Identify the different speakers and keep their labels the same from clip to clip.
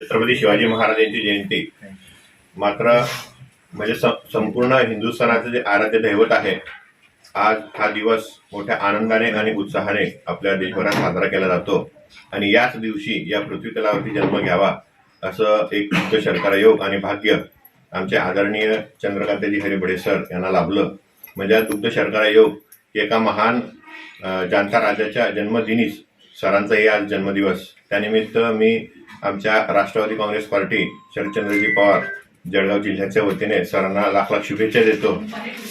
Speaker 1: छत्रपती शिवाजी महाराज यांची जयंती. मात्र म्हणजे स- संपूर्ण हिंदुस्थानाचं जे आराध्य दैवत आहे आज हा दिवस मोठ्या आनंदाने आणि उत्साहाने आपल्या देशभरात साजरा केला जातो. आणि याच दिवशी या पृथ्वी तलावरती जन्म घ्यावा असं एक युक्त शर्करा योग आणि भाग्य आमचे आदरणीय चंद्रकांतजी हरिबडे सर यांना लाभलं. म्हणजे हा दुग्ध शर्करा योग एका महान जाणता राजाच्या जन्मदिनीच सरांचाही आज जन्मदिवस. त्यानिमित्त मी आमच्या राष्ट्रवादी काँग्रेस पार्टी शरदचंद्रजी पवार जळगाव जिल्ह्याच्या वतीने सरांना लाख लाख शुभेच्छा देतो.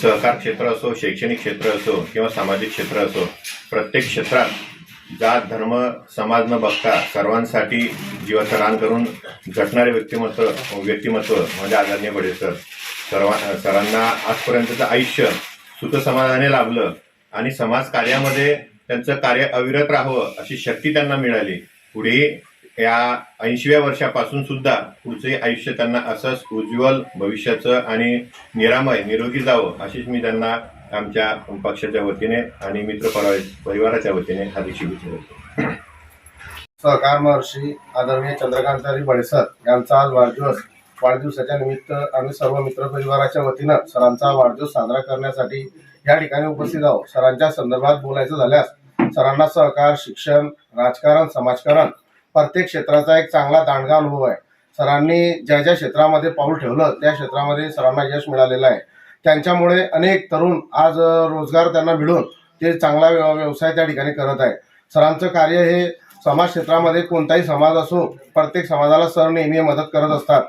Speaker 1: सहकार क्षेत्र असो शैक्षणिक क्षेत्र असो किंवा सामाजिक क्षेत्र असो प्रत्येक क्षेत्रात जात धर्म समाज न बघता सर्वांसाठी जीवाचं रान करून झटणारे व्यक्तिमत्व व्यक्तिमत्व म्हणजे आदरणीय पडे सर. सर्वा सरांना आजपर्यंतचं आयुष्य सुखसमाधाने लाभलं आणि समाज कार्यामध्ये त्यांचं कार्य अविरत राहावं अशी शक्ती त्यांना मिळाली. पुढे या ऐंशीव्या वर्षापासून सुद्धा पुढचे आयुष्य त्यांना असंच उज्ज्वल भविष्याचं आणि निरामय निरोगी जावं अशीच मी त्यांना आमच्या पक्षाच्या वतीने आणि मित्र परिवाराच्या वतीने हार्दिक शुभेच्छा देतो.
Speaker 2: सहकार महर्षी आदरणीय चंद्रकांतारी बळेसर यांचा आज वाढदिवस. वाढदिवसाच्या निमित्त आम्ही सर्व मित्र परिवाराच्या वतीनं सरांचा वाढदिवस साजरा करण्यासाठी या ठिकाणी उपस्थित आहोत. सरांच्या संदर्भात बोलायचं झाल्यास सरांना सहकार शिक्षण राजकारण समाजकारण प्रत्येक क्षेत्राचा एक चांगला दांडगा अनुभव आहे. सरांनी ज्या ज्या क्षेत्रामध्ये पाऊल ठेवलं त्या क्षेत्रामध्ये सरांना यश मिळालेलं आहे. त्यांच्यामुळे अनेक तरुण आज रोजगार त्यांना मिळून ते चांगला व्यव- व्यवसाय त्या ठिकाणी करत आहे सरांचं कार्य हे समाज क्षेत्रामध्ये कोणताही समाज असो प्रत्येक समाजाला सर नेहमी मदत करत असतात.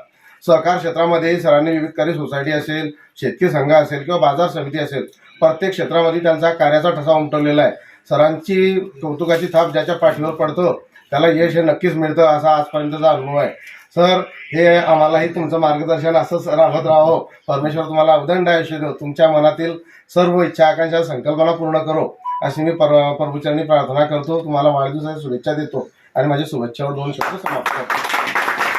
Speaker 2: सहकार क्षेत्रामध्ये सरांनी विविधकारी सोसायटी असेल शेतकरी संघ असेल किंवा बाजार समिती असेल प्रत्येक क्षेत्रामध्ये त्यांचा कार्याचा ठसा उमटवलेला आहे. सरांची कौतुकाची थाप ज्याच्या पाठीवर पडतो त्याला यश हे नक्कीच मिळतं असा आजपर्यंतचा अनुभव आहे. सर हे आम्हालाही तुमचं मार्गदर्शन असंच राहत राहो. परमेश्वर तुम्हाला अवदंड आयुष्य देऊ तुमच्या मनातील सर्व इच्छा आकांक्षा संकल्पना पूर्ण करो. अशी मी पर प्रभूचरणी प्रार्थना करतो. तुम्हाला वाढदिवसाच्या शुभेच्छा देतो. आणि माझ्या शुभेच्छावर दोन शब्द समाप्त करतो.